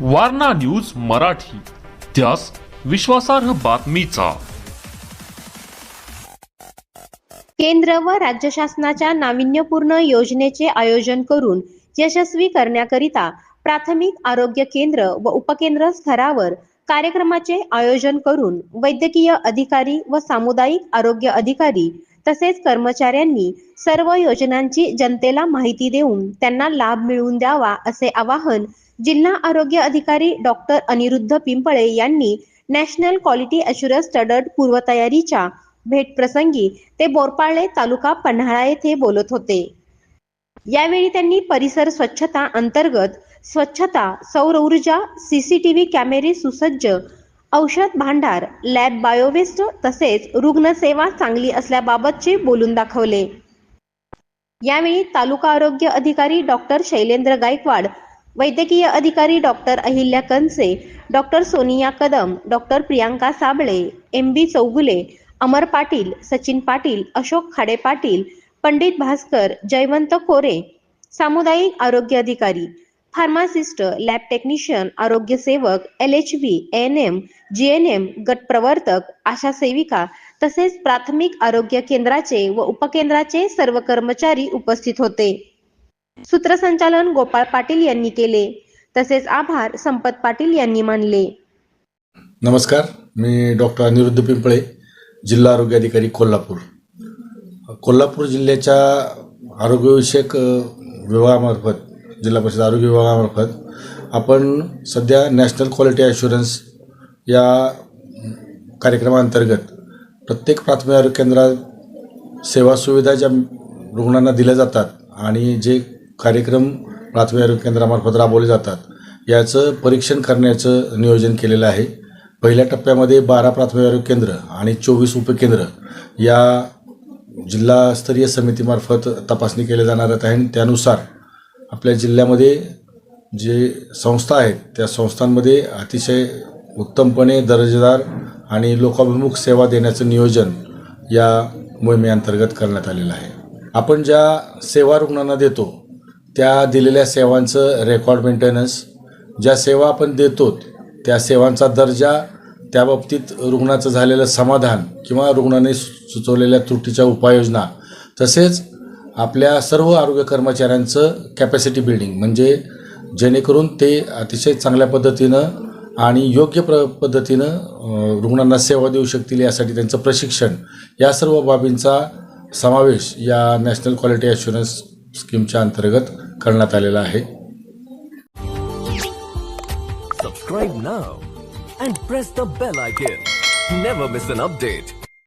Warna news Marathi. त्यास विश्वासार्ह बातमीचा. केंद्र व राज्य शासनाच्या नाविन्यपूर्ण योजनेचे आयोजन करून यशस्वी करण्याकरिता प्राथमिक आरोग्य केंद्र व उपकेंद्र स्तरावर कार्यक्रमाचे आयोजन करून वैद्यकीय अधिकारी व सामुदायिक आरोग्य अधिकारी तसेच कर्मचाऱ्यांनी सर्व योजनांची जनतेला माहिती देऊन त्यांना लाभ मिळवून द्यावा असे आवाहन जिल्हा आरोग्य अधिकारी डॉक्टर अनिरुद्ध पिंपळे यांनी नॅशनल क्वालिटी अशुरन्स स्टडर्ड पूर्वतयारीच्या भेटप्रसंगी ते बोरपाळे तालुका पन्हाळा येथे बोलत होते. यावेळी त्यांनी परिसर स्वच्छता अंतर्गत स्वच्छता सौर ऊर्जा सीसीटीव्ही कॅमेरे सुसज्ज औषध भांडार लॅब बायोवेस्ट तसेच रुग्णसेवा चांगली असल्याबाबतचे बोलून दाखवले. यावेळी तालुका आरोग्य अधिकारी डॉक्टर शैलेंद्र गायकवाड वैद्यकीय अधिकारी doctor Ahilya Kanse doctor Sonia Kadam doctor Priyanka Sable M B Chougule Amar Patil Sachin Patil Ashok Khade Patil Pandit Bhaskar Jaywant Kore सामुदायिक आरोग्य अधिकारी फार्मासिस्ट लॅब टेक्निशियन आरोग्य सेवक L H V N M G N M गट प्रवर्तक आशा सेविका तसेच प्राथमिक आरोग्य केंद्राचे व उपकेंद्राचे सर्व कर्मचारी उपस्थित होते. सूत्रसंचालन गोपाळ पाटील यांनी केले. तसेच आभार संपत पाटील यांनी मानले. नमस्कार मी डॉक्टर अनिरुद्ध पिंपळे जिल्हा आरोग्य अधिकारी कोल्हापूर. कोल्हापूर जिल्ह्याच्या आरोग्यविषयक विभागामार्फत जिल्हा परिषद आरोग्य विभागामार्फत आपण सध्या नॅशनल क्वालिटी ॲश्युरन्स या कार्यक्रमाअंतर्गत प्रत्येक प्राथमिक आरोग्य केंद्रात सेवा सुविधा ज्या रुग्णांना दिल्या जातात आणि जे कार्यक्रम प्राथमिक आरोग्य केंद्रामार्फत राबवले जातात. याचं परीक्षण करण्याचं नियोजन केलेलं आहे. पहिल्या टप्प्यामध्ये बारा प्राथमिक आरोग्य केंद्र आणि चोवीस उपकेंद्र या जिल्हास्तरीय समितीमार्फत तपासणी केल्या जाणार आहेत. आणि त्यानुसार आपल्या जिल्ह्यामध्ये जे संस्था आहेत त्या संस्थांमध्ये अतिशय उत्तमपणे दर्जेदार आणि लोकाभिमुख सेवा देण्याचं नियोजन या मोहिमेअंतर्गत करण्यात आलेलं आहे. आपण ज्या सेवा रुग्णांना देतो त्या दिलेल्या सेवांचं रेकॉर्ड मेंटेनन्स ज्या सेवा आपण देतो त्या सेवांचा दर्जा त्या बाबतीत रुग्णाचं झालेलं समाधान किंवा रुग्णाने सुचवलेल्या त्रुटीच्या उपाययोजना तसेच आपल्या सर्व आरोग्य कर्मचाऱ्यांचं कॅपॅसिटी बिल्डिंग म्हणजे जेणेकरून ते अतिशय चांगल्या पद्धतीनं आणि योग्य प्र पद्धतीनं रुग्णांना सेवा देऊ शकतील यासाठी त्यांचं प्रशिक्षण या सर्व बाबींचा समावेश या नॅशनल क्वालिटी ॲश्युरन्स स्कीमच्या अंतर्गत करण्यात आलेला आहे. Subscribe now and press the bell icon never miss an update